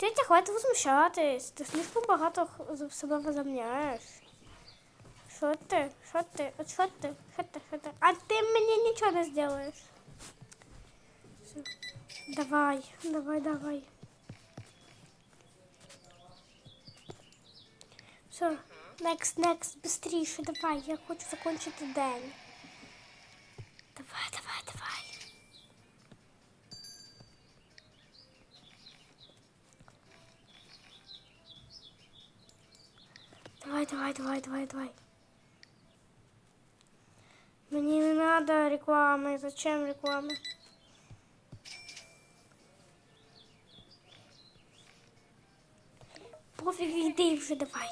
Тетя, хватить возмущатись. Ти слишком багато себе возомняєш. Що ти? Що ти? От що ти? Що ти? Що ти? А ти мені нічого не зробиш. Давай, давай, давай. Все, next, next, быстріше, давай, я хочу закончити день. Давай, давай, давай. Давай, давай, давай, давай, давай. Мені не надо реклами. Зачем реклами? Пофіг, йди вже давай.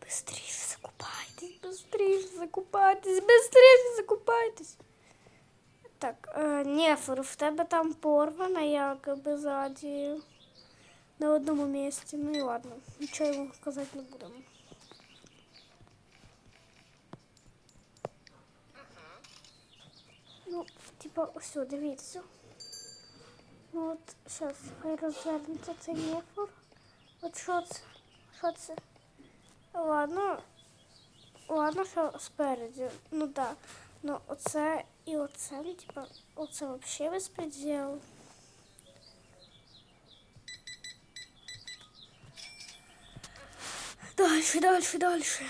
Быстріше закупайтесь, быстріше закупайтесь, быстріше закупайтесь. Так, е, Нефор, в тебе там порвана якоби ззаді на одному місці. Ну і ладно, нічого йому казати не будемо. Ну, типа, ось, дивіться. Ну от, зараз, хай розвернеться цей нефор. От що це? Що це? Ладно. Ладно, що спереді. Ну да. Ну оце і оце, ну, типа, оце вообще безпреділ. Дальше, дальше, дальше.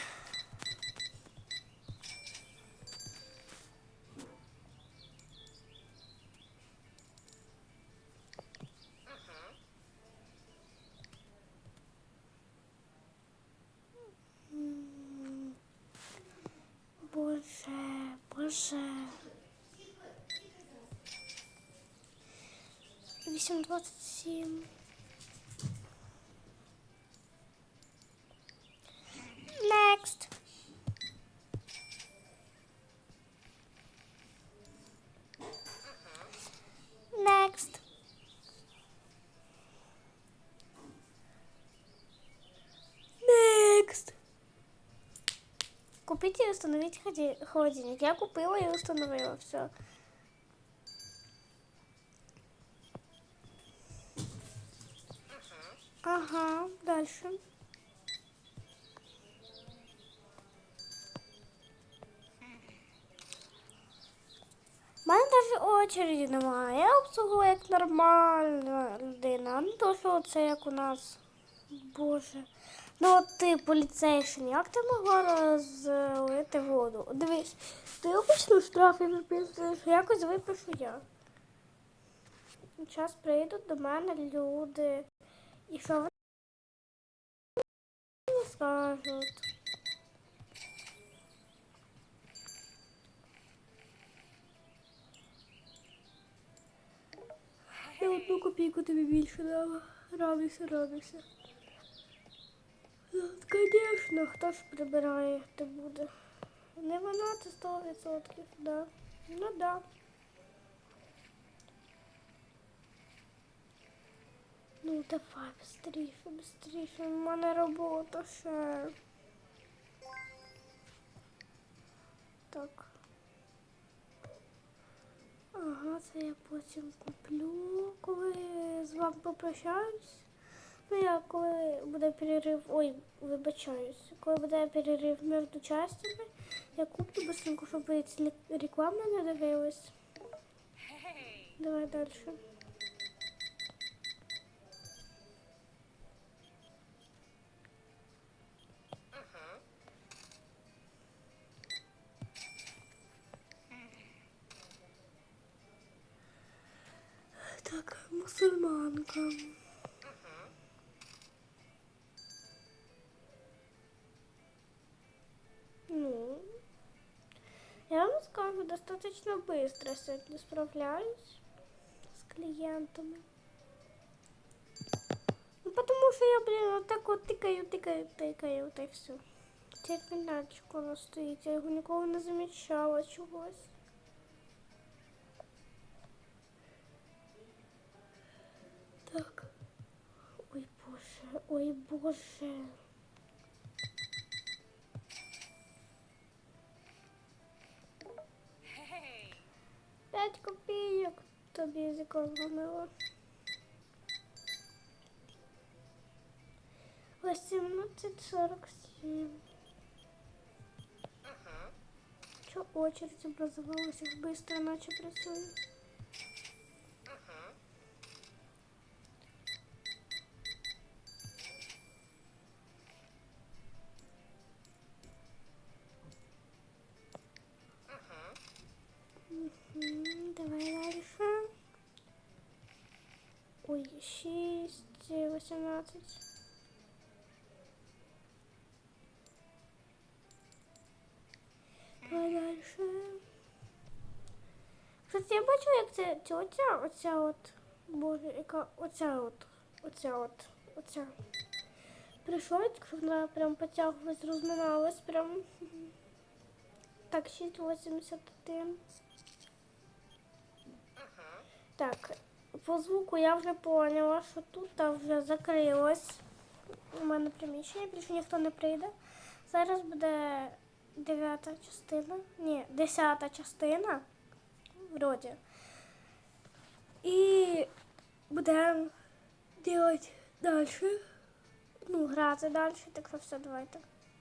М, Боже, боже. 8.27. Next. Next. Next. Купите и установите холодильник. Я купила и установила. Все. Ага, дальше. У мене навіть очереді немає. Я обслуговую як нормальна людина. А не то, що це як у нас. Боже. Ну от ти поліцейшин, як ти могла розлити воду? Дивись, ти обично штрафи виписуєш, якось випишу я. Зараз прийдуть до мене люди. І що вони скажуть? Я одну копійку тобі більше дала. Радуйся, радуйся. Звісно, хто ж прибирає ти буде. Не вона це 100%, да. Ну да. Ну давай, быстріше, быстріше, у мене робота ще. Так. Ага, це я потім куплю, коли з вами попрощаюсь. Ну, я коли буде перерив, ой, вибачаюсь, коли буде перерив між частями, я куплю быстренько, щоб ви ці лі- реклами не дивились. Давай далі. Так, мусульманка. Ну, я вам скажу, достаточно быстро сегодня справляюсь с клиентами. Ну, потому что я, блин, вот так вот тыкаю, тыкаю, тыкаю, вот и все. Термінальчик у нас стоїть, я його ніколи не замічала чогось. Ой, боже. П'ять копійок тобі зекономила. Восемнадцать сорок семь. Что очередь образовалась, их быстро наче працює? Давай дальше. Ой, 6, 18. Давай дальше. Кстати, я бачу, як це тьотя, оця от, боже, яка, оця от, оця от, оця. Прийшла, вона прям потягувалась, розминалась, прям. Так, 6,81. Так, по звуку я вже поняла, що тут вже закрилось. У мене приміщення, більше ніхто не прийде. Зараз буде дев'ята частина. Ні, десята частина. Вроді. І будемо робити далі. Ну, грати далі, так що все, давайте.